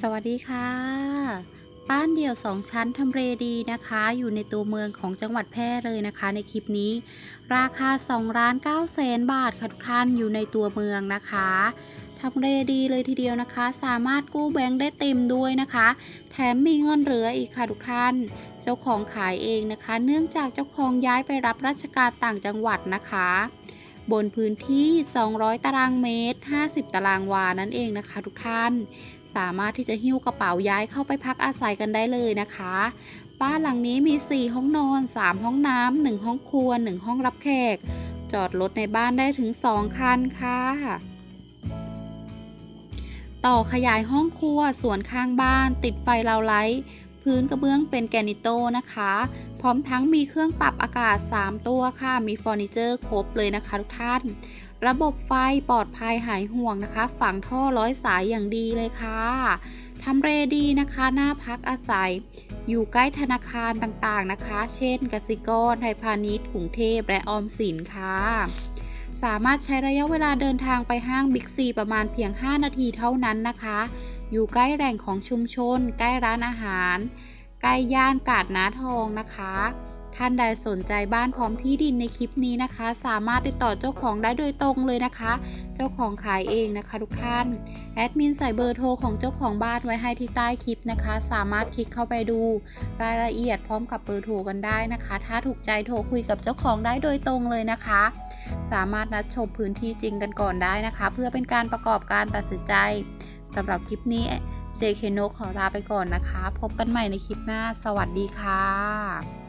สวัสดีค่ะ บ้านเดี่ยวสองชั้นทำเลดีนะคะ อยู่ในตัวเมืองของจังหวัดแพร่เลยนะคะ ในคลิปนี้ ราคา2ล้าน9แสนบาทค่ะทุกท่านอยู่ในตัวเมืองนะคะทำเลดีเลยทีเดียวนะคะ สามารถกู้แบงค์ได้เต็มด้วยนะคะ แถมมีเงินเหลืออีกค่ะทุกท่าน เจ้าของขายเองนะคะ เนื่องจากเจ้าของย้ายไปรับราชการต่างจังหวัดนะคะ บนพื้นที่ 200 ตารางเมตร 50 ตารางวานั่นเองนะคะ ทุกท่าน สามารถที่จะหิ้วกระเป๋าย้ายเข้าไปพักอาศัยกันได้เลยนะคะ บ้านหลังนี้มี 4 ห้องนอน 3 ห้องน้ำ 1 ห้องครัว 1 ห้องรับแขก จอดรถในบ้านได้ถึง 2 คันค่ะต่อขยายห้องครัวส่วนข้างบ้าน ติดไฟเราไลท์ พื้นกระเบื้องเป็นแกนิโตนะคะ พร้อมทั้งมีเครื่องปรับอากาศ 3 ตัวค่ะ มีเฟอร์นิเจอร์ครบเลยนะคะทุกท่าน ระบบไฟปลอดภัยหายห่วงนะคะ ฝังท่อร้อยสายอย่างดีเลยค่ะทำเรดีนะคะหน้าพักอาศัย อยู่ใกล้ธนาคารต่างๆนะคะ เช่น กสิกรไทยพาณิชย์กรุงเทพและออมสินค่ะ สามารถใช้ระยะเวลาเดินทางไปห้างบิ๊กซีประมาณเพียง 5 นาทีเท่านั้นนะคะ อยู่ใกล้แหล่งของชุมชน ใกล้ร้านอาหาร ใกล้ย่านกาดน้าทองนะคะ ท่านใดสนใจบ้านพร้อมที่ดินในคลิปนี้นะคะ สามารถติดต่อเจ้าของได้โดยตรงเลยนะคะ เจ้าของขายเองนะคะ ทุกท่านแอดมินใส่เบอร์โทรของเจ้าของบ้านไว้ให้ที่ใต้คลิปนะคะ สามารถคลิกเข้าไปดู รายละเอียดพร้อมกับเบอร์โทรกันได้นะคะ ถ้าถูกใจโทรคุยกับเจ้าของได้โดยตรงเลยนะคะ สามารถนัดชมพื้นที่จริงกันก่อนได้นะคะ เพื่อเป็นการประกอบการตัดสินใจสำหรับคลิปนี้เจเคโนขอลาไปก่อนนะคะ พบกันใหม่ในคลิปหน้า สวัสดีค่ะ